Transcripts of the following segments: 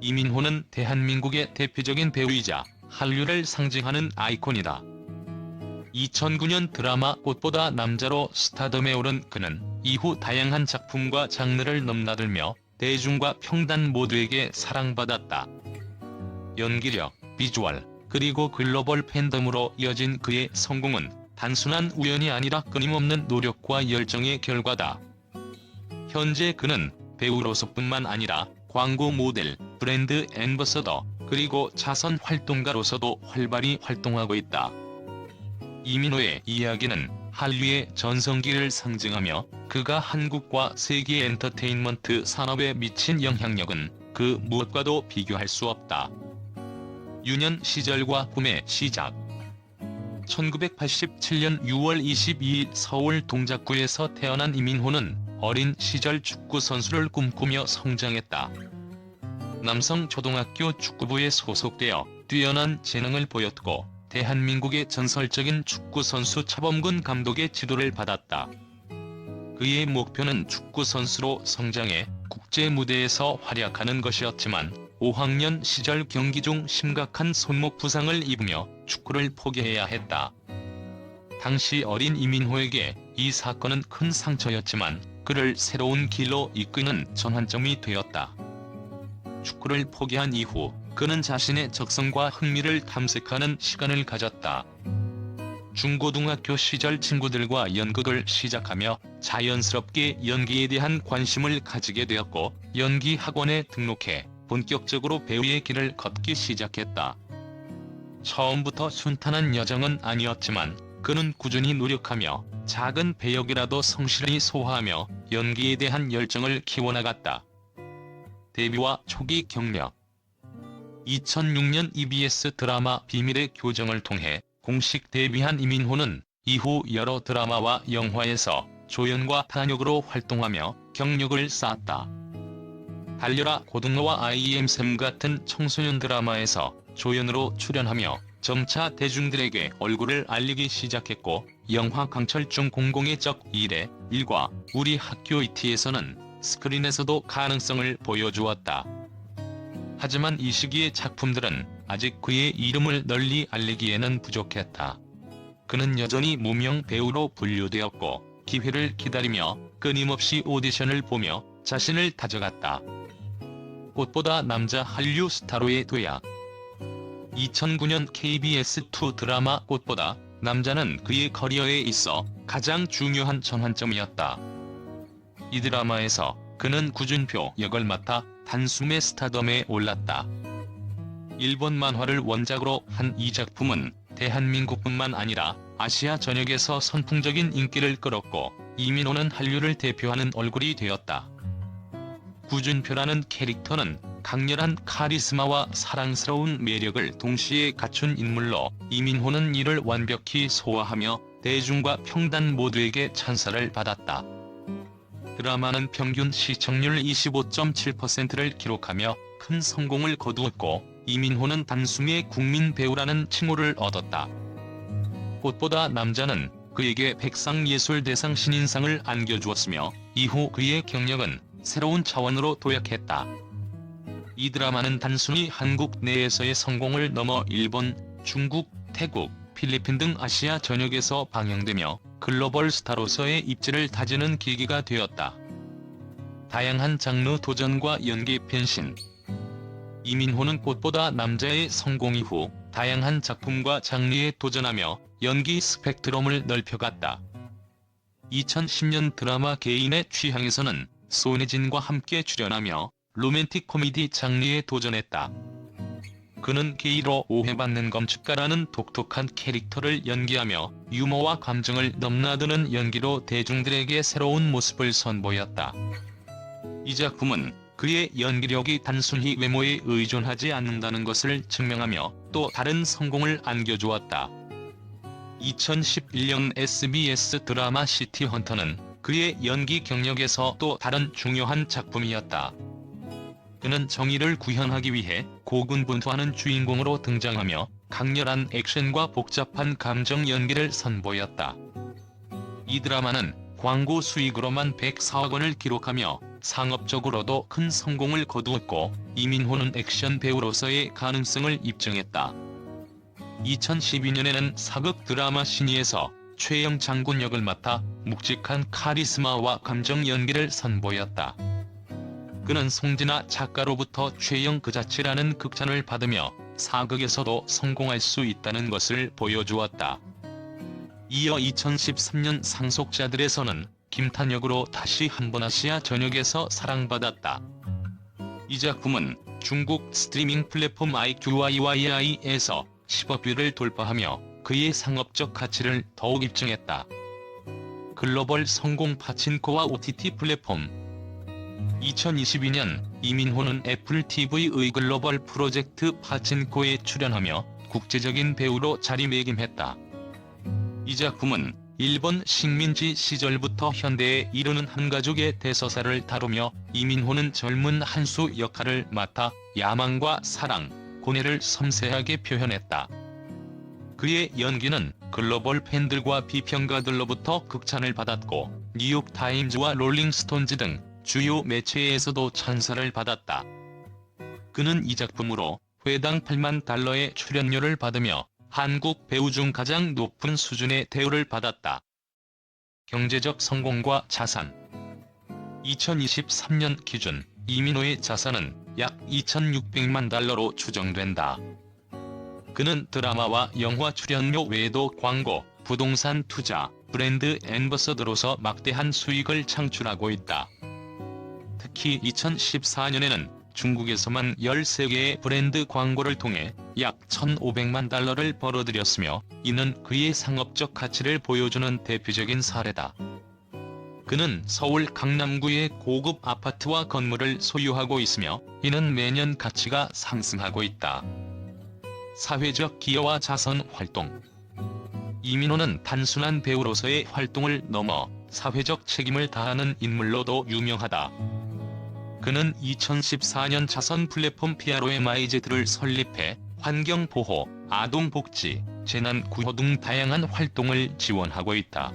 이민호는 대한민국의 대표적인 배우이자 한류를 상징하는 아이콘이다. 2009년 드라마 꽃보다 남자로 스타덤에 오른 그는 이후 다양한 작품과 장르를 넘나들며 대중과 평단 모두에게 사랑받았다. 연기력, 비주얼, 그리고 글로벌 팬덤으로 이어진 그의 성공은 단순한 우연이 아니라 끊임없는 노력과 열정의 결과다. 현재 그는 배우로서뿐만 아니라 광고 모델, 브랜드 앰버서더, 그리고 자선 활동가로서도 활발히 활동하고 있다. 이민호의 이야기는 한류의 전성기를 상징하며 그가 한국과 세계 엔터테인먼트 산업에 미친 영향력은 그 무엇과도 비교할 수 없다. 유년 시절과 꿈의 시작 1987년 6월 22일 서울 동작구에서 태어난 이민호는 어린 시절 축구 선수를 꿈꾸며 성장했다. 남성 초등학교 축구부에 소속되어 뛰어난 재능을 보였고 대한민국의 전설적인 축구 선수 차범근 감독의 지도를 받았다. 그의 목표는 축구 선수로 성장해 국제 무대에서 활약하는 것이었지만 5학년 시절 경기 중 심각한 손목 부상을 입으며 축구를 포기해야 했다. 당시 어린 이민호에게 이 사건은 큰 상처였지만 그를 새로운 길로 이끄는 전환점이 되었다. 축구를 포기한 이후 그는 자신의 적성과 흥미를 탐색하는 시간을 가졌다. 중고등학교 시절 친구들과 연극을 시작하며 자연스럽게 연기에 대한 관심을 가지게 되었고 연기 학원에 등록해 본격적으로 배우의 길을 걷기 시작했다. 처음부터 순탄한 여정은 아니었지만 그는 꾸준히 노력하며 작은 배역이라도 성실히 소화하며 연기에 대한 열정을 키워나갔다. 데뷔와 초기 경력 2006년 EBS 드라마 비밀의 교정을 통해 공식 데뷔한 이민호는 이후 여러 드라마와 영화에서 조연과 단역으로 활동하며 경력을 쌓았다. 달려라 고등어와 IM샘 같은 청소년 드라마에서 조연으로 출연하며 점차 대중들에게 얼굴을 알리기 시작했고 영화 강철중 공공의 적 1회 1과 우리 학교 이티에서는 스크린에서도 가능성을 보여주었다. 하지만 이 시기의 작품들은 아직 그의 이름을 널리 알리기에는 부족했다. 그는 여전히 무명 배우로 분류되었고 기회를 기다리며 끊임없이 오디션을 보며 자신을 다져갔다. 꽃보다 남자 한류 스타로의 도약 2009년 KBS2 드라마 꽃보다 남자는 그의 커리어에 있어 가장 중요한 전환점이었다. 이 드라마에서 그는 구준표 역을 맡아 단숨에 스타덤에 올랐다. 일본 만화를 원작으로 한 이 작품은 대한민국뿐만 아니라 아시아 전역에서 선풍적인 인기를 끌었고 이민호는 한류를 대표하는 얼굴이 되었다. 구준표라는 캐릭터는 강렬한 카리스마와 사랑스러운 매력을 동시에 갖춘 인물로 이민호는 이를 완벽히 소화하며 대중과 평단 모두에게 찬사를 받았다. 드라마는 평균 시청률 25.7%를 기록하며 큰 성공을 거두었고 이민호는 단숨에 국민 배우라는 칭호를 얻었다. 꽃보다 남자는 그에게 백상예술대상 신인상을 안겨주었으며 이후 그의 경력은 새로운 차원으로 도약했다. 이 드라마는 단순히 한국 내에서의 성공을 넘어 일본, 중국, 태국, 필리핀 등 아시아 전역에서 방영되며 글로벌 스타로서의 입지를 다지는 계기가 되었다. 다양한 장르 도전과 연기 변신 이민호는 꽃보다 남자의 성공 이후 다양한 작품과 장르에 도전하며 연기 스펙트럼을 넓혀갔다. 2010년 드라마 개인의 취향에서는 손예진과 함께 출연하며 로맨틱 코미디 장르에 도전했다. 그는 게이로 오해받는 검축가라는 독특한 캐릭터를 연기하며 유머와 감정을 넘나드는 연기로 대중들에게 새로운 모습을 선보였다. 이 작품은 그의 연기력이 단순히 외모에 의존하지 않는다는 것을 증명하며 또 다른 성공을 안겨주었다. 2011년 SBS 드라마 시티 헌터는 그의 연기 경력에서 또 다른 중요한 작품이었다. 그는 정의를 구현하기 위해 고군분투하는 주인공으로 등장하며 강렬한 액션과 복잡한 감정 연기를 선보였다. 이 드라마는 광고 수익으로만 104억 원을 기록하며 상업적으로도 큰 성공을 거두었고 이민호는 액션 배우로서의 가능성을 입증했다. 2012년에는 사극 드라마 신의에서 최영 장군 역을 맡아 묵직한 카리스마와 감정 연기를 선보였다. 그는 송진아 작가로부터 최영 그 자체라는 극찬을 받으며 사극에서도 성공할 수 있다는 것을 보여주었다. 이어 2013년 상속자들에서는 김탄역으로 다시 한 번 아시아 전역에서 사랑받았다. 이 작품은 중국 스트리밍 플랫폼 IQIYI에서 10억 뷰를 돌파하며 그의 상업적 가치를 더욱 입증했다. 글로벌 성공 파친코와 OTT 플랫폼 2022년 이민호는 애플 TV의 글로벌 프로젝트 파친코에 출연하며 국제적인 배우로 자리매김했다. 이 작품은 일본 식민지 시절부터 현대에 이르는 한 가족의 대서사를 다루며 이민호는 젊은 한수 역할을 맡아 야망과 사랑, 고뇌를 섬세하게 표현했다. 그의 연기는 글로벌 팬들과 비평가들로부터 극찬을 받았고 뉴욕타임즈와 롤링스톤즈 등 주요 매체에서도 찬사를 받았다. 그는 이 작품으로 회당 8만 달러의 출연료를 받으며 한국 배우 중 가장 높은 수준의 대우를 받았다. 경제적 성공과 자산 2023년 기준 이민호의 자산은 약 2,600만 달러로 추정된다. 그는 드라마와 영화 출연료 외에도 광고, 부동산 투자, 브랜드 앰버서더로서 막대한 수익을 창출하고 있다. 특히 2014년에는 중국에서만 13개의 브랜드 광고를 통해 약 1,500만 달러를 벌어들였으며 이는 그의 상업적 가치를 보여주는 대표적인 사례다. 그는 서울 강남구의 고급 아파트와 건물을 소유하고 있으며 이는 매년 가치가 상승하고 있다. 사회적 기여와 자선 활동 이민호는 단순한 배우로서의 활동을 넘어 사회적 책임을 다하는 인물로도 유명하다. 그는 2014년 자선 플랫폼 PROMIZ를 설립해 환경보호, 아동복지, 재난구호 등 다양한 활동을 지원하고 있다.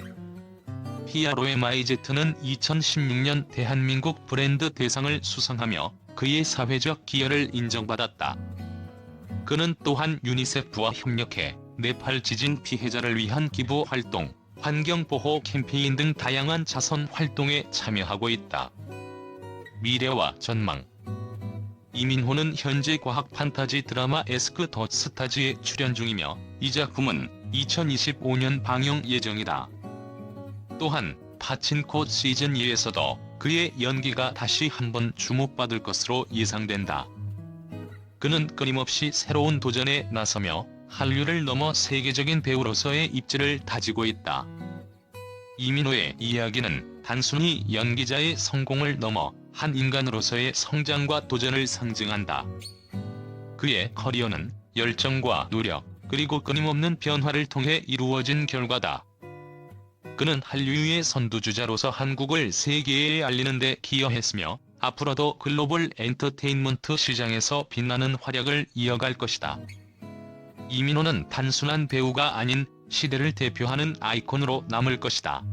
PROMIZ는 2016년 대한민국 브랜드 대상을 수상하며 그의 사회적 기여를 인정받았다. 그는 또한 유니세프와 협력해 네팔 지진 피해자를 위한 기부 활동, 환경보호 캠페인 등 다양한 자선 활동에 참여하고 있다. 미래와 전망 이민호는 현재 과학 판타지 드라마 에스크 더 스타즈에 출연 중이며 이 작품은 2025년 방영 예정이다. 또한 파친코 시즌 2에서도 그의 연기가 다시 한번 주목받을 것으로 예상된다. 그는 끊임없이 새로운 도전에 나서며 한류를 넘어 세계적인 배우로서의 입지를 다지고 있다. 이민호의 이야기는 단순히 연기자의 성공을 넘어 한 인간으로서의 성장과 도전을 상징한다. 그의 커리어는 열정과 노력, 그리고 끊임없는 변화를 통해 이루어진 결과다. 그는 한류의 선두주자로서 한국을 세계에 알리는 데 기여했으며 앞으로도 글로벌 엔터테인먼트 시장에서 빛나는 활약을 이어갈 것이다. 이민호는 단순한 배우가 아닌 시대를 대표하는 아이콘으로 남을 것이다.